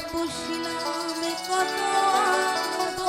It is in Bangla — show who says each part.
Speaker 1: পুষলাম কত